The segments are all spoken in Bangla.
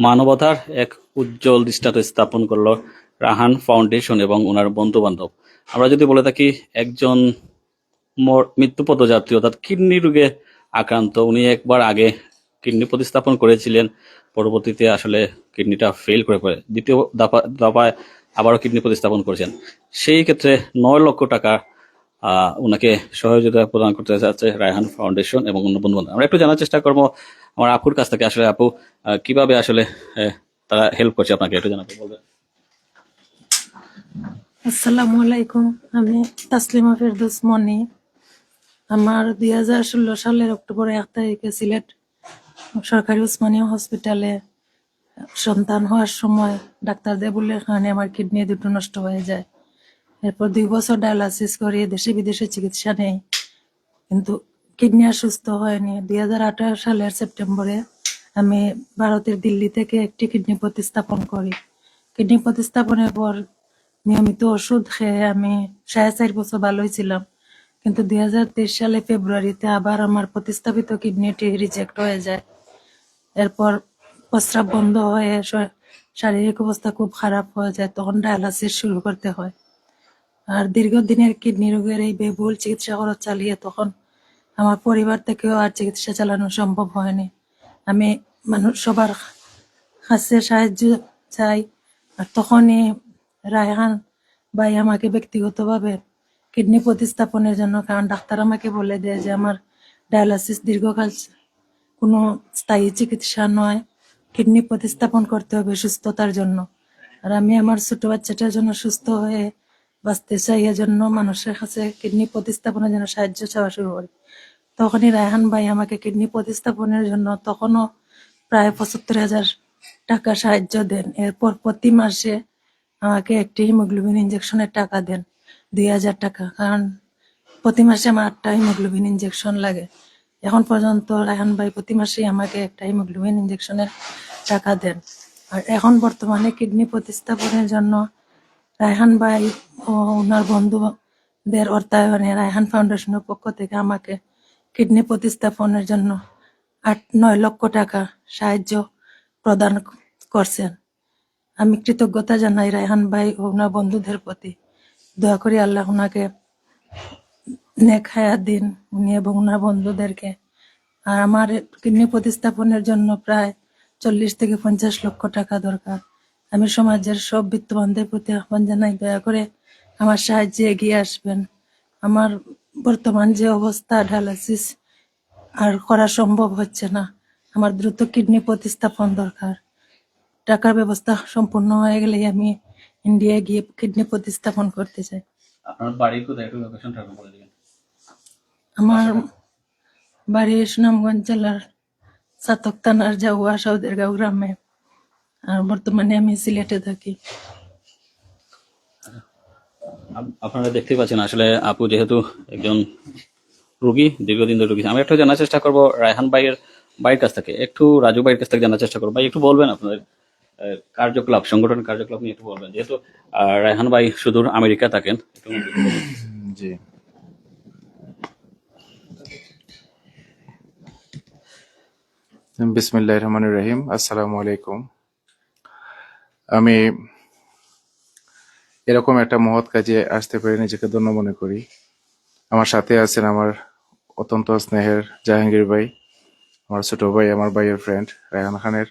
মানবতার এক উজ্জ্বল দৃষ্টান্ত স্থাপন করল রাহান ফাউন্ডেশন এবং ওনার বন্ধু বান্ধব আমরা যদি বলে থাকি একজন মর- মৃত্যুপথযাত্রী অর্থাৎ কিডনি রোগে আক্রান্ত, উনি একবার আগে কিডনি প্রতিস্থাপন করেছিলেন, পরবর্তীতে আসলে কিডনিটা ফেল করে পড়ে। দ্বিতীয় দফা দফায় আবারও কিডনি প্রতিস্থাপন করেছেন। সেই ক্ষেত্রে নয় লক্ষ টাকা ওনাকে সহযোগিতা প্রদান করতে যাচ্ছে রায়হান ফাউন্ডেশন এবং অন্য বন্ধু আমরা একটু জানার চেষ্টা করব আমার আপুর কাছ থেকে। আসলে আপু কীভাবে আসলে তারা হেল্প করছে আপনাকে? একটু জানাতে বলবেন। আসসালামু আলাইকুম। আমি তাসলিমা ফেরদৌস মনি। আমার দুই হাজার ষোলো সালের অক্টোবর এক তারিখে সিলেট সরকারি উসমানীয় হসপিটালে সন্তান হওয়ার সময় ডাক্তার দেবুলের কারণে আমার কিডনি দুটো নষ্ট হয়ে যায়। এরপর দুই বছর ডায়ালাসিস করে দেশে বিদেশে চিকিৎসা নেই। কিন্তু কিডনি সুস্থ হয়নি। দুই হাজার আঠারো সালের সেপ্টেম্বরে আমি ভারতের দিল্লি থেকে একটি কিডনি প্রতিস্থাপন করি। কিডনি প্রতিস্থাপনের পর নিয়মিত ওষুধ খেয়ে আমি সাড়ে চার বছর ভালোই ছিলাম। কিন্তু দুই হাজার তেইশ সালে ফেব্রুয়ারিতে আবার আমার প্রতিস্থাপিত কিডনিটি রিজেক্ট হয়ে যায়। এরপর প্রস্রাব বন্ধ হয়ে শারীরিক অবস্থা খুব খারাপ হয়ে যায়। তখন ডায়ালাসিস শুরু করতে হয়। আর দীর্ঘদিনের কিডনি রোগের এই বেবুল চিকিৎসা খরচ চালিয়ে তখন আমার পরিবার থেকেও আর চিকিৎসা চালানো সম্ভব হয়নি। আমি মানুষ সবার কাছে সাহায্য চাই আর তখনই রায়হান ভাই আমাকে ব্যক্তিগতভাবে কিডনি প্রতিস্থাপনের জন্য, কারণ ডাক্তার আমাকে বলে দেয় যে আমার ডায়ালাসিস দীর্ঘকাল কোনো স্থায়ী চিকিৎসা নয়, কিডনি প্রতিস্থাপন করতে হবে সুস্থতার জন্য। আর আমি আমার ছোট বাচ্চাটার জন্য সুস্থ হয়ে বাঁচতে চাই এজন্য মানুষের কাছে কিডনি প্রতিস্থাপনের জন্য সাহায্য চাওয়া শুরু করি। তখনই রায়হান ভাই আমাকে কিডনি প্রতিস্থাপনের জন্য তখনও প্রায় পঁচাত্তর হাজার টাকা সাহায্য দেন। এরপর প্রতি মাসে আমাকে একটি হিমোগ্লোবিন ইঞ্জেকশনের টাকা দেন, দুই হাজার টাকা। কারণ প্রতি মাসে আমার আটটা হিমোগ্লোবিন ইঞ্জেকশন লাগে। এখন পর্যন্ত রায়হান ভাই প্রতি মাসেই আমাকে একটা হিমোগ্লোবিন ইঞ্জেকশনের টাকা দেন। আর এখন বর্তমানে কিডনি প্রতিস্থাপনের জন্য রায়হান ভাই ও ওনার বন্ধুদের অর্থায়নে রায়হান ফাউন্ডেশনের পক্ষ থেকে আমাকে কিডনি প্রতিস্থাপনের জন্য আট নয় লক্ষ টাকা সাহায্য প্রদান করছেন। আমি কৃতজ্ঞতা জানাই রায়হান ভাই ও ওনার বন্ধুদের প্রতি। দয়া করি আল্লাহ ওনাকে নেক হায়াত দিন উনি এবং ওনার বন্ধুদেরকে। আর আমার কিডনি প্রতিস্থাপনের জন্য প্রায় চল্লিশ থেকে পঞ্চাশ লক্ষ টাকা দরকার। আমি সমাজের সব বিত্তবানদের প্রতি আহ্বান জানাই দয়া করে আমার সাহায্যে এগিয়ে আসবেন। আমার বর্তমান যে অবস্থা ডায়ালাসিস আর করা সম্ভব হচ্ছে না। আমার দ্রুত কিডনি প্রতিস্থাপন দরকার। টাকার ব্যবস্থা সম্পূর্ণ হয়ে গেলেই আমি ইন্ডিয়ায় গিয়ে কিডনি প্রতিস্থাপন করতে চাই। আপনার বাড়ি কোথায়? লোকেশনটা বলে দিবেন। আমার বাড়ি সুনামগঞ্জ জেলার সাতক থানার জাউয়া সৌদেরগাঁও গ্রামে। আর বর্তমানে আমি সিলেটে থাকি। আপ- আপনারা দেখতেই পাচ্ছেন আসলে আপু যেহেতু একজন রুগী দীর্ঘদিন ধরে রুগী আমি একটু জানার চেষ্টা করব রায়হান ভাইয়ের বাড়ির কাছ থেকে। একটু রাজু ভাইয়ের কাছ থেকে জানার চেষ্টা করব। ভাই একটু বলবেন আপনাদের কার্যকলাপ সংগঠন কার্যকলাপ নিয়ে একটু বলবেন। যেহেতু আহ, রায়হান ভাই সুদূর আমেরিকা থাকেন জি। বিসমিল্লাহ রহমান রহিম। আসসালামু আলাইকুম। আমি এরকম একটা মহৎ কাজে আসতে পেরে, নিজেকে ধন্য মনে করি। আমার সাথে আছেন আমার অত্যন্ত স্নেহের জাহাঙ্গীর ভাই, আমার ছোট ভাই, আমার ভাইয়ের ফ্রেন্ড রায়হান খানের।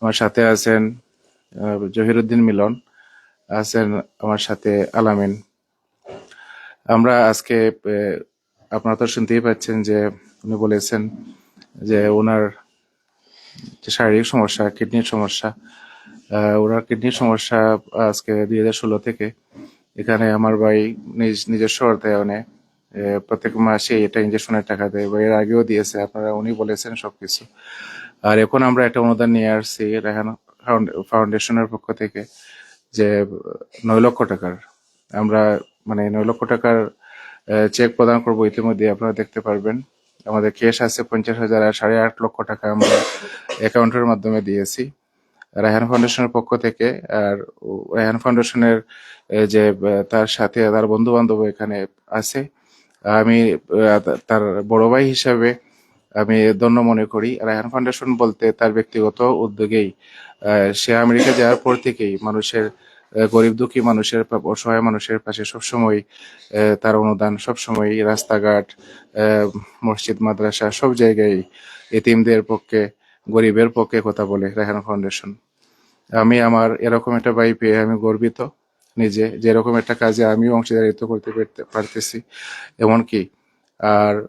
আমার সাথে আছেন জহিরুদ্দিন মিলন, আছেন আমার সাথে আলামিন। আমরা আজকে আপনারা তো শুনতেই পাচ্ছেন যে উনি বলেছেন যে ওনার যে শারীরিক সমস্যা, কিডনির সমস্যা ওনার কিডনির সমস্যা আজকে দুই হাজার ষোলো থেকে। এখানে আমার ভাই নিজ, নিজস্ব অর্থায়নে প্রত্যেক মাসে এটা ইঞ্জেকশনের টাকা দেয় বা এর আগেও দিয়েছে, আপনারা উনি বলেছেন সবকিছু। আর এখন আমরা একটা অনুদান নিয়ে আসছি রেহান ফাউন্ড- ফাউন্ডেশনের পক্ষ থেকে, যে নয় লক্ষ টাকার। আমরা মানে নয় লক্ষ টাকার চেক প্রদান করব ইতিমধ্যে, আপনারা দেখতে পারবেন। আমাদের ক্যাশ আছে পঞ্চাশ হাজার আর সাড়ে আট লক্ষ টাকা আমরা অ্যাকাউন্টের মাধ্যমে দিয়েছি। রায়হান ফাউন্ডেশনের পক্ষ থেকে আর রায়হান ফাউন্ডেশনের যে তার সাথে তার বন্ধু বান্ধব এখানে আছে। আমি তার বড় ভাই হিসাবে আমি ধন্য মনে করি। রায়হান ফাউন্ডেশন বলতে তার ব্যক্তিগত উদ্যোগেই সে আমেরিকা যাওয়ার পর থেকেই মানুষের গরিব দুঃখী মানুষের, অসহায় মানুষের পাশে সবসময় তার অনুদান সবসময় রাস্তাঘাট মসজিদ, মাদ্রাসা সব জায়গায় এতিমদের পক্ষে গরিবের পক্ষে কথা বলে রায়হান ফাউন্ডেশন আমি আমার এরকম একটা ভাই পেয়ে আমি গর্বিত। নিজে যে এরকম একটা কাজে আমিও অংশীদারিত্ব করতে পারতে- পারতেছি। এমনকি আর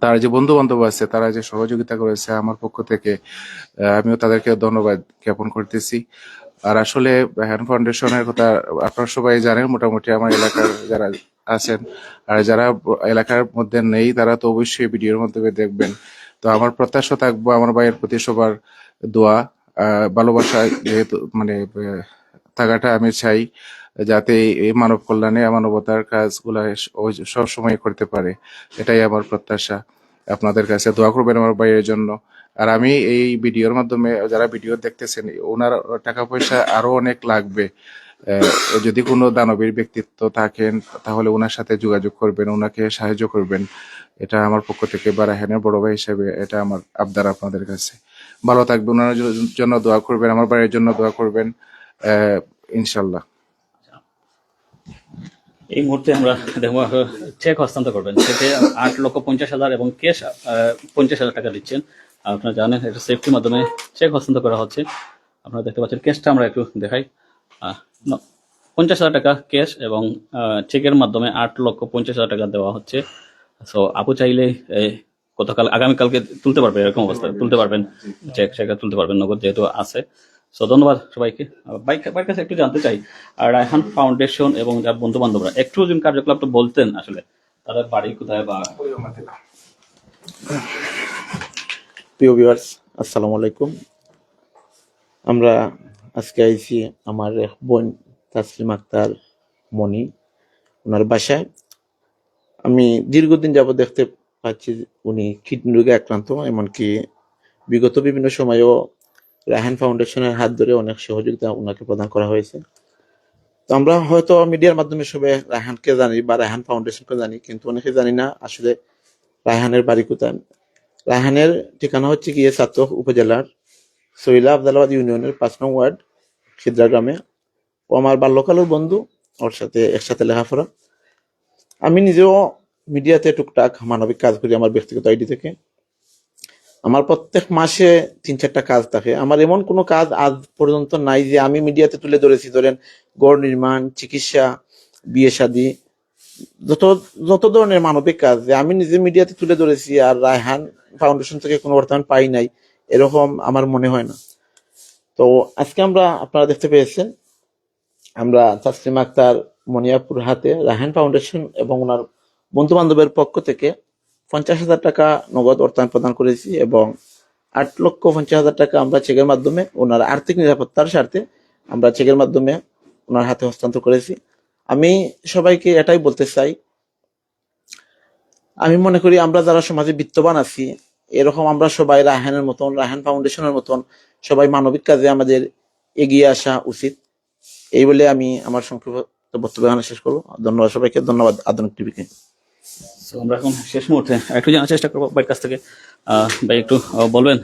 তার যে বন্ধু বান্ধব আছে, তারা যে সহযোগিতা করেছে আমার পক্ষ থেকে আমিও তাদেরকে ধন্যবাদ জ্ঞাপন করতেছি। আর আসলে হ্যান্ড ফাউন্ডেশনের কথা আপনারা সবাই জানেন, মোটামুটি আমার এলাকার যারা আছেন, আর যারা এলাকার মধ্যে নেই, তারা তো অবশ্যই ভিডিওর মাধ্যমে দেখবেন। তো আমার প্রত্যাশা থাকব, আমার ভাইয়ের প্রতি সবার দোয়া। ভালোবাসা যেহেতু মানে থাকাটা আমি চাই, যাতে এই মানব কল্যাণে, মানবতার কাজগুলা সব সময় করতে পারে, এটাই আমার প্রত্যাশা। আপনাদের কাছে দোয়া করবেন আমার ভাইয়ের জন্য। আর আমি এই ভিডিওর মাধ্যমে, যারা ভিডিও দেখতেছেন, ওনার টাকা পয়সা আরও অনেক লাগবে। যদি কোনো দানবীর ব্যক্তিত্ব থাকেন, তাহলে ওনার সাথে যোগাযোগ করবেন ওনাকে সাহায্য করবেন। এটা আমার পক্ষ থেকে বা রাহেনের বড় ভাই হিসেবে এটা আমার আবদার আপনাদের কাছে। ভালো থাকবেন ওনার জন্য দোয়া করবেন, আমার বাড়ির জন্য দোয়া করবেন। ইনশাল্লাহ এই মুহূর্তে আমরা দেখব, চেক হস্তান্তর করবেন। চেকে আট লক্ষ পঞ্চাশ হাজার এবং ক্যাশ পঞ্চাশ হাজার টাকা দিচ্ছেন। আপনারা জানেন, এটা সেফটির মাধ্যমে চেক হস্তান্তর করা হচ্ছে। আপনারা দেখতে পাচ্ছেন, ক্যাশটা আমরা একটু দেখাই। পঞ্চাশ হাজার টাকা ক্যাশ এবং চেকের মাধ্যমে আট লক্ষ পঞ্চাশ হাজার টাকা দেওয়া হচ্ছে। সো আপু চাইলে এই, গতকাল আগামীকালকে তুলতে পারবে এরকম অবস্থা। তুলতে পারবেন চেক চেক তুলতে পারবেন নগদ যেহেতু আছে। সো ধন্যবাদ সবাইকে। বাইক বাইক কাছে একটু জানতে চাই আর রায়হান ফাউন্ডেশন এবং যার বন্ধু বান্ধবরা একটু যদি কার্যকলাপটা বলতেন আসলে তাদের বাড়ি কোথায় বা প্রিয় ভিউয়ার্স আসসালামু আলাইকুম। আমরা আজকে আইছি আমার এক বোন তাসলিম আক্তার মনি, ওনার বাসায়। আমি দীর্ঘদিন যাব দেখতে পাচ্ছি উনি কিডনি রোগে আক্রান্ত, এমনকি বিগত বিভিন্ন সময়েও রাহান ফাউন্ডেশনের হাত ধরে অনেক সহযোগিতা ওনাকে প্রদান করা হয়েছে। তো আমরা হয়তো মিডিয়ার মাধ্যমে সবাই রায়হানকে জানি বা রায়হান ফাউন্ডেশনকে জানি, কিন্তু অনেকে জানি না আসলে রায়হানের বাড়ি কোথায়। রায়হানের ঠিকানা হচ্ছে গিয়ে সাতক উপজেলার সৈলা আবদালাবাদ ইউনিয়নের পাঁচ নং ওয়ার্ড, খিদ্রা গ্রামে। ও আমার বাল্যকালের বন্ধু, ওর সাথে, একসাথে লেখাপড়া। আমি নিজেও মিডিয়াতে টুকটাক মানবিক কাজ করি আমার ব্যক্তিগত আইডি থেকে। আমার প্রত্যেক মাসে তিন চারটা কাজ থাকে। আমার এমন কোনো কাজ আজ পর্যন্ত নাই যে আমি মিডিয়াতে তুলে ধরেছি। ধরেন, গড় নির্মাণ, চিকিৎসা, বিয়ে শাদী, যত যত ধরনের মানবিক কাজ যে আমি নিজে মিডিয়াতে তুলে ধরেছি আর রায়হান ফাউন্ডেশন থেকে কোনো বর্তমান পাই নাই। এরকম আমার মনে হয় না। তো আজকে আমরা আপনারা দেখতে পেয়েছেন, আমরা তাসলিম আক্তার মনিয়াপুর হাতে রায়হান ফাউন্ডেশন এবং ওনার বন্ধু বান্ধবের পক্ষ থেকে পঞ্চাশ হাজার টাকা নগদ অর্থায়ন প্রদান করেছি এবং আট লক্ষ পঞ্চাশ হাজার টাকা আমরা চেকের মাধ্যমে ওনার আর্থিক নিরাপত্তার স্বার্থে আমরা চেকের মাধ্যমে ওনার হাতে হস্তান্তর করেছি। আমি সবাইকে এটাই বলতে চাই, আমি মনে করি আমরা যারা সমাজে বিত্তবান আছি এরকম আমরা সবাই রায়হানের মতন, রায়হান ফাউন্ডেশনের মতন সবাই মানবিক কাজে আমাদের এগিয়ে আসা উচিত। এই বলে আমি আমার সংক্ষিপ্ত বক্তব্য শেষ করব। ধন্যবাদ সবাইকে, ধন্যবাদ আধুনিক টিভিকে। আমরা এখন শেষ মুহূর্তে একটু জানার চেষ্টা করব ভাইয়ের কাছ থেকে। ভাই একটু বলবেন?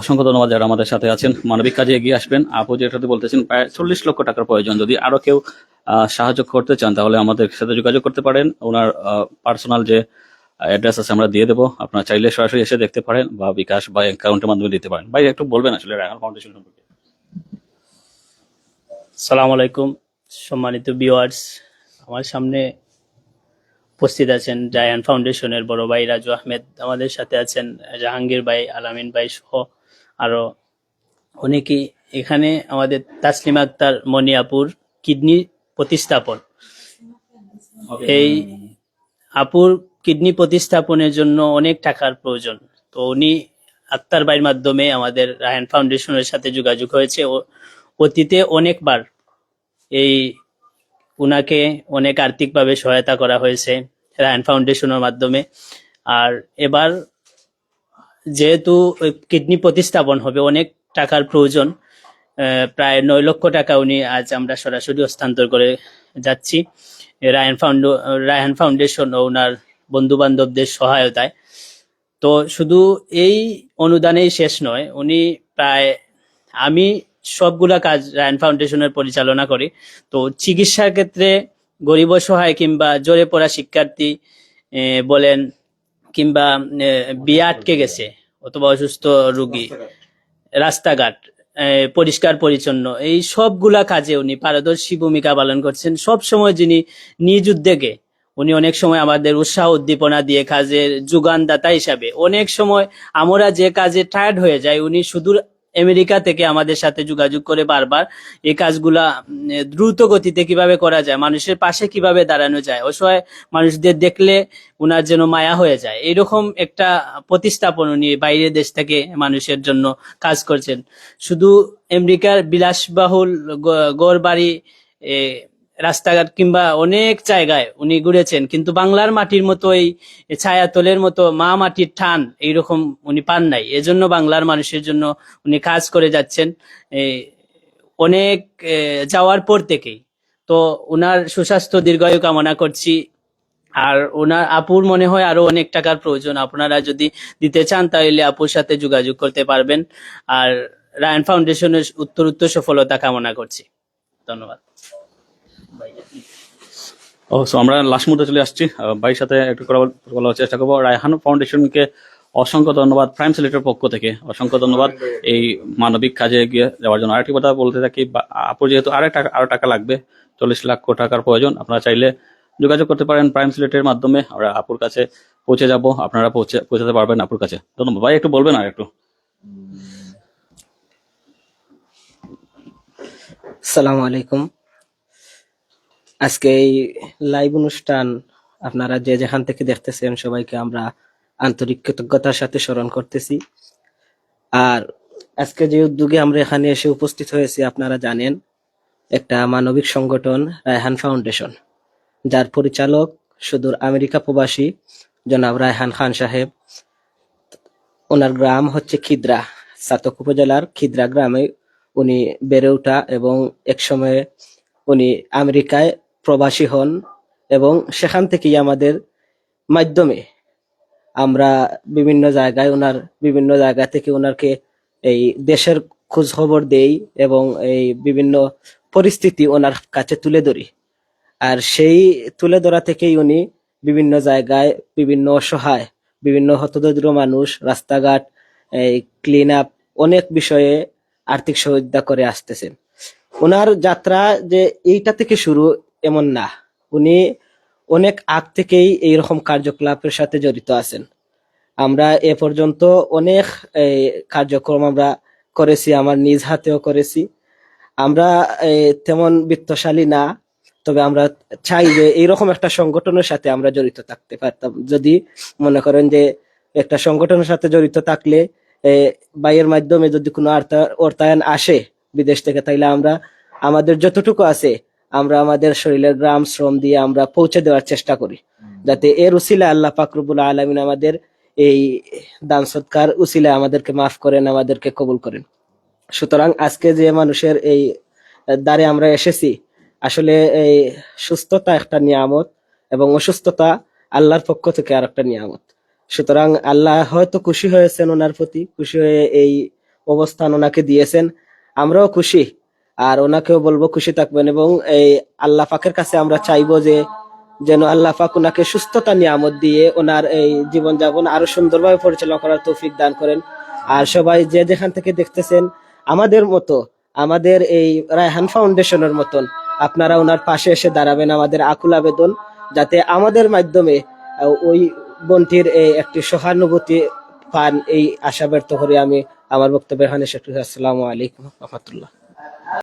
অসংখ্য ধন্যবাদ যারা আমাদের সাথে আছেন। মানবিক কাজে এগিয়ে আসবেন। আপু যেটাতে বলতেছেন, প্রায় চল্লিশ লক্ষ টাকার প্রয়োজন। যদি আরও কেউ সাহায্য করতে চান, তাহলে আমাদের সাথে যোগাযোগ করতে পারেন। ওনার পার্সোনাল যে অ্যাড্রেস আছে আমরা দিয়ে দেবো। আপনারা চাইলে সরাসরি এসে দেখতে পারেন বা বিকাশ বা অ্যাকাউন্টের মাধ্যমে দিতে পারেন। ভাই একটু বলবেন আসলে রায়হান ফাউন্ডেশন সম্পর্কে। সালাম আলাইকুম সম্মানিত ভিউয়ার্স আমার সামনে উপস্থিত আছেন জায়ান ফাউন্ডেশনের বড় ভাই রাজু আহমেদ। আমাদের সাথে আছেন জাহাঙ্গীর ভাই আলামিন ভাই সহ আরও অনেকেই। এখানে আমাদের তাসলিমা আক্তার মনিয়াপুর কিডনি প্রতিস্থাপন। এই আপুর কিডনি প্রতিস্থাপনের জন্য অনেক টাকার প্রয়োজন। তো উনি আক্তার ভাইয়ের মাধ্যমে আমাদের রায়ন ফাউন্ডেশনের সাথে যোগাযোগ হয়েছে। অতীতে অনেকবার এই উনাকে অনেক আর্থিকভাবে সহায়তা করা হয়েছে রায়ন ফাউন্ডেশনের মাধ্যমে। আর এবার যেহেতু কিডনি প্রতিস্থাপন হবে, অনেক টাকার প্রয়োজন প্রায় নয় লক্ষ টাকা উনি আজ আমরা সরাসরি হস্তান্তর করে যাচ্ছি। রায়ন ফাউন্ড, রায়হান ফাউন্ডেশন ওনার বন্ধু বান্ধবদের সহায়তায়। তো শুধু এই অনুদানেই শেষ নয়, উনি প্রায়, আমি সবগুলা কাজ রায়ন ফাউন্ডেশনের পরিচালনা করি। তো চিকিৎসার ক্ষেত্রে গরিব সহায় কিংবা জোরে পড়া শিক্ষার্থী বলেন, কিংবা বিয়ে আটকে গেছে অথবা অসুস্থ রোগী, রাস্তাঘাট পরিষ্কার পরিচ্ছন্ন, এই সবগুলা কাজে উনি পারদর্শী ভূমিকা পালন করছেন। সব সময় যিনি নিজ উদ্যোগে উনি অনেক সময় আমাদের উৎসাহ উদ্দীপনা দিয়ে কাজের যোগানদাতা হিসাবে। অনেক সময় আমরা যে কাজে টায়ার্ড হয়ে যাই, উনি সুদূর আমেরিকা থেকে আমাদের সাথে যোগাযোগ করে বারবার এই কাজগুলা দ্রুত গতিতে কীভাবে করা যায়, মানুষের পাশে কীভাবে দাঁড়ানো যায়, অসহায় মানুষদের দেখলে উনার যেন মায়া হয়ে যায়। এরকম একটা প্রতিস্থাপন উনি বাইরের দেশ থেকে মানুষের জন্য কাজ করছেন। শুধু আমেরিকার বিলাসবাহুল গড় বাড়ি রাস্তাঘাট কিংবা অনেক জায়গায় উনি ঘুরেছেন, কিন্তু বাংলার মাটির মতো এই ছায়াতলের মতো মা মাটির টান এইরকম উনি পান নাই। এজন্য বাংলার মানুষের জন্য উনি কাজ করে যাচ্ছেন অনেক যাওয়ার পর থেকেই। তো উনার সুস্বাস্থ্য দীর্ঘায়ু কামনা করছি, আর ওনার আপুর মনে হয় আরও অনেক টাকার প্রয়োজন। আপনারা যদি দিতে চান তাহলে আপুর সাথে যোগাযোগ করতে পারবেন। আর রায়ন ফাউন্ডেশনের উত্তর উত্তর সফলতা কামনা করছি। ধন্যবাদ। ও সো আমরা লাস্ট মুহূর্তে চলে আসছি। ভাইয়ের সাথে একটু বলার চেষ্টা করব। রায়হান ফাউন্ডেশনকে অসংখ্য ধন্যবাদ প্রাইম সিলেটের পক্ষ থেকে। অসংখ্য ধন্যবাদ এই মানবিক কাজে এগিয়ে যাওয়ার জন্য। আরেকটি কথা বলতে থাকি আপুর যেহেতু আরেক টাকা আরও টাকা লাগবে, চল্লিশ লাখ টাকার প্রয়োজন, আপনারা চাইলে যোগাযোগ করতে পারেন প্রাইম সিলেটের মাধ্যমে। আমরা আপুর কাছে পৌঁছে যাব, আপনারা পৌঁছে পৌঁছাতে পারবেন আপুর কাছে। ধন্যবাদ। ভাই, একটু বলবেন আর একটু। সালাম আলাইকুম। আজকে এই লাইভ অনুষ্ঠান আপনারা যে যেখান থেকে দেখতেছেন সবাইকে আমরা আন্তরিক কৃতজ্ঞতার সাথে স্মরণ করতেছি। আর আজকে যে উদ্যোগে আমরা এখানে এসে উপস্থিত হয়েছি, আপনারা জানেন, একটা মানবিক সংগঠন রায়হান ফাউন্ডেশন, যার পরিচালক সুদূর আমেরিকা প্রবাসী জনাব রায়হান খান সাহেব। ওনার গ্রাম হচ্ছে খিদ্রা, সাতক উপজেলার খিদ্রা গ্রামে উনি বেড়ে ওঠা এবং একসময়ে উনি আমেরিকায় প্রবাসী হন এবং সেখান থেকেই আমাদের মাধ্যমে আমরা বিভিন্ন জায়গায় ওনার, বিভিন্ন জায়গা থেকে ওনাকে এই দেশের খোঁজ খবর দেই এবং এই বিভিন্ন পরিস্থিতি ওনার কাছে তুলে ধরি। আর সেই তুলে ধরা থেকেই উনি বিভিন্ন জায়গায় বিভিন্ন অসহায়, বিভিন্ন হতদরিদ্র মানুষ, রাস্তাঘাট, এই ক্লিন আপ অনেক বিষয়ে আর্থিক সহযোগিতা করে আসতেছেন। ওনার যাত্রা যে এইটা থেকে শুরু এমন না। উনি অনেক আগ থেকেই এইরকম কার্যকলাপের সাথে জড়িত আছেন। আমরা এ পর্যন্ত অনেক কার্যক্রম আমরা করেছি, আমার নিজ হাতেও করেছি। আমরা তেমন বিত্তশালী না, তবে আমরা চাই যে এইরকম একটা সংগঠনের সাথে আমরা জড়িত থাকতে পারতাম। যদি মনে করেন যে একটা সংগঠনের সাথে জড়িত থাকলে বাইয়ের মাধ্যমে যদি কোনো অর্থায়ন আসে বিদেশ থেকে, তাইলে আমরা, আমাদের যতটুকু আছে আমরা আমাদের শরীরের গ্রাম শ্রম দিয়ে আমরা পৌঁছে দেওয়ার চেষ্টা করি। যাতে এর উসিলা আল্লাহ পাকরুবুল আলমিন আমাদের এই দান সৎকার উসিলা আমাদেরকে মাফ করেন আমাদেরকে কবুল করেন। সুতরাং আজকে যে মানুষের এই দ্বারে আমরা এসেছি আসলে এই সুস্থতা একটা নিয়ামত এবং অসুস্থতা আল্লাহর পক্ষ থেকে আর একটা নিয়ামত। সুতরাং আল্লাহ হয়তো খুশি হয়েছেন ওনার প্রতি খুশি হয়ে এই অবস্থান ওনাকে দিয়েছেন। আমরাও খুশি আর ওনাকেও বলব খুশি থাকবেন এবং এই আল্লাহ পাকের কাছে আমরা চাইব যে যেন আল্লাহ পাক ওনাকে সুস্থতা, নিয়ামত দিয়ে ওনার এই জীবনযাপন আরও সুন্দরভাবে পরিচালনা করার তৌফিক দান করেন। আর সবাই যে যেখান থেকে দেখতেছেন, আমাদের মতো, আমাদের এই রায়হান ফাউন্ডেশনের মতন, আপনারা ওনার পাশে এসে দাঁড়াবেন আমাদের আকুল আবেদন, যাতে আমাদের মাধ্যমে ওই বোনটির এই একটি সহানুভূতি পান। এই আশা ব্যর্থ করে আমি আমার বক্তব্য শেষ করছি। আসসালামু আলাইকুম রহমতুল্লাহ।